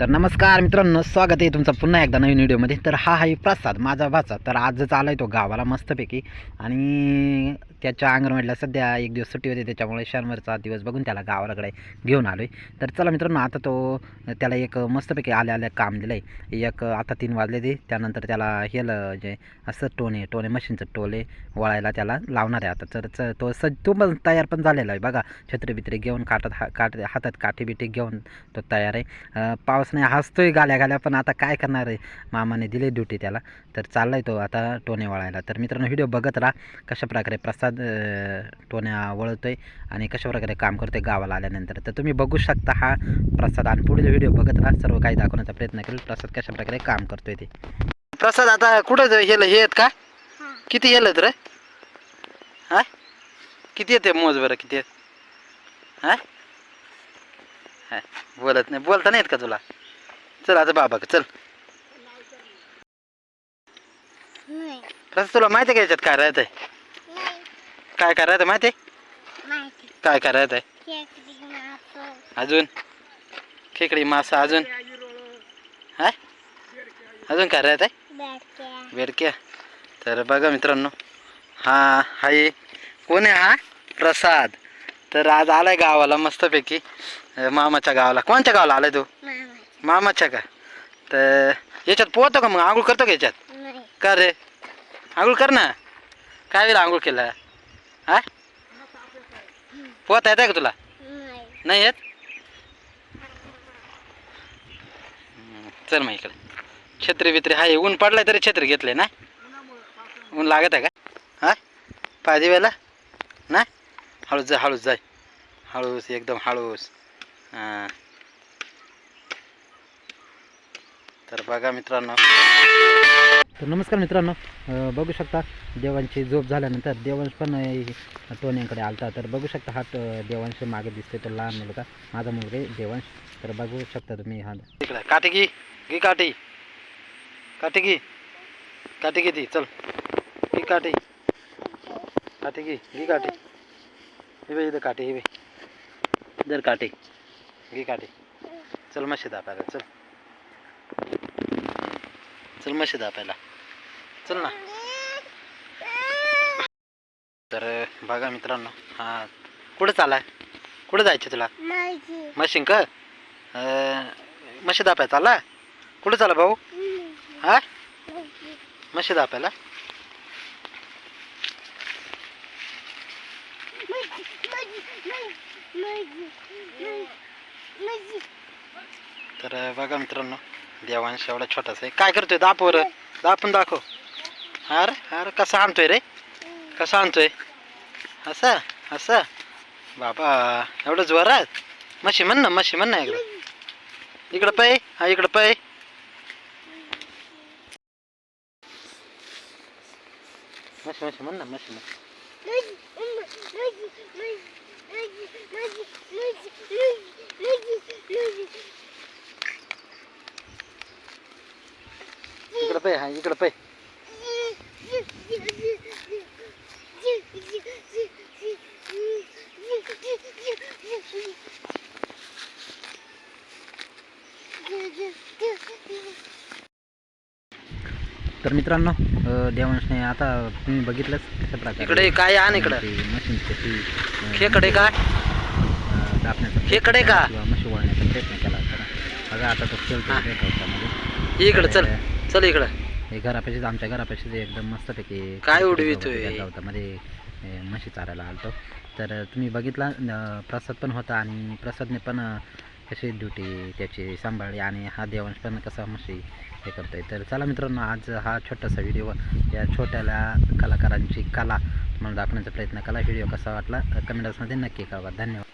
तर नमस्कार मित्रांनो स्वागत आहे तुमचं पुन्हा एकदा नवीन व्हिडिओमध्ये. तर हा आहे प्रसाद माझा भाचा. तर आजच आला आहे तो गावाला मस्तपैकी. आणि त्याच्या अंगणवाडीला सध्या एक दिवस सुट्टी होती त्याच्यामुळे शनिवारचा दिवस बघून त्याला गावाकडे घेऊन आलो आहे तर चला मित्रांनो आता तो त्याला एक मस्तपैकी आल्या आल्या काम दिलं आहे एक आता तीन वाजले ते. त्यानंतर त्याला हेलं जे असं टोने टोने मशीनचं टोले वळायला त्याला लावणार आहे आता. तर च- तो सज तो पण तयार पण झालेला आहे बघा. छत्री बित्री घेऊन काटात हा काट हातात काठी बिठी घेऊन तो तयार आहे. पावस पाऊस नाही हसतोय गाल्या गाल्या पण आता काय करणार आहे? मामाने दिली ड्युटी त्याला. तर चाललाय तो आता टोने वळायला. तर मित्रांनो व्हिडिओ बघत राहा कशा प्रकारे प्रसाद टोन्या वळतोय आणि कशा प्रकारे काम करतोय गावाला आल्यानंतर. तर तुम्ही बघू शकता हा प्रसाद आणि पुढील व्हिडिओ बघत राहा. सर्व काही दाखवण्याचा प्रयत्न करेल. प्रसाद कशा प्रकारे काम करतोय ते. प्रसाद आता कुठं हेल हे आहेत का? किती येलं रे? हा? किती येते मोज बरं? किती आहेत? हा? बोलत नाही. बोलता नाही का तुला? चल आता बाबा चल. नाही. प्रसाद तुला माहिती आहे का याच्यात काय राहत आहे नाही. काय राहतं माहिती आहे? काय आहे मासं. अजून? खेकडी मासा अजून? हा अजून काय राहत आहे बेडक्या. तर बघा मित्रांनो हा हाय कोण आहे हा? प्रसाद. तर आज आलाय गावाला मस्तपैकी. अं, मामाच्या गावाला. कोणत्या गावाला आलाय तू? मामाच्या का? तर याच्यात पोहतो का मग? आंघोळ करतो का याच्यात? नाही. का रे? आंघोळ कर ना. काय वेळा आंघोळ केला? हा पोहता येत का तुला? नाही. येत? चल मग इकडे. छत्री बित्री हाय ऊन पडलाय तरी छत्री घेतले ना? ऊन लागत आहे का? हा पाय दिवेला ना? हळूच जाय हळूच जाय. हळूस एकदम हळूस हां. तर बघा मित्रांनो. तर नमस्कार मित्रांनो. बघू शकता देवांची झोप झाल्यानंतर देवांश पण टोन्यांकडे आलता. तर बघू शकता हा देवांश मागे दिसते तो लहान मुलगा. माझा मुलगा देवांश. तर बघू शकता तुम्ही हा. इकडे काठी घे. घे काठी. काठी घे. काठी घे ती. चल. घे काठी. काठी घे. घे काठी. हे बघ इथं काठी हे बघ. दर काठी. घे काठी. चल मशी दापायला चल. चल मशी दापायला. चल ना. तर बघा मित्रांनो हा कुठं चालाय कुठं जायचं तुला? मशीन का? मशी दापाय चालला कुठं चाला भाऊ? हा? मशी दापायला? तर बघा मित्रांनो देवांश एवढा छोटासा आहे काय करतोय दापवर दापून दाखव अरे अरे कसा आणतोय रे कसा आणतोय असं असं बाबा एवढं जोरात मशी म्हण ना मशी म्हण ना इकडं इकडं पै हा इकडं पै मशी मशी म्हण ना मशी म्हण इकडं पै हा इकडं पै. तर मित्रांनो देवांशने आता तुम्ही बघितलंच कशा प्रकारे इकडे काय आण इकडं. मशीन कशी खेकडे काय अं, दाबण्याचा खेकडे का? म्हशी वळण्याचा प्रयत्न केला होता. ना बघा आता तो. गवतामध्ये इकडं चल. तर, चल इकडं. हे घरापाशीच आमच्या घरापाशीच एकदम मस्तपैकी काय उडवितोय? होतं अं, म्हशी चारायला आलतो. तर तुम्ही बघितला अं, प्रसाद पण होता आणि प्रसादने पण अं, कशी ड्युटी त्याची सांभाळली आणि हा देवांश पण कसा म्हशी हे करतोय. तर चला मित्रांनो आज हा छोटासा व्हिडिओ या छोट्याल्या कलाकारांची कला तुम्हाला दाखवण्याचा प्रयत्न केला व्हिडिओ कसा वाटला कमेंट्समध्ये नक्की कळवा. धन्यवाद.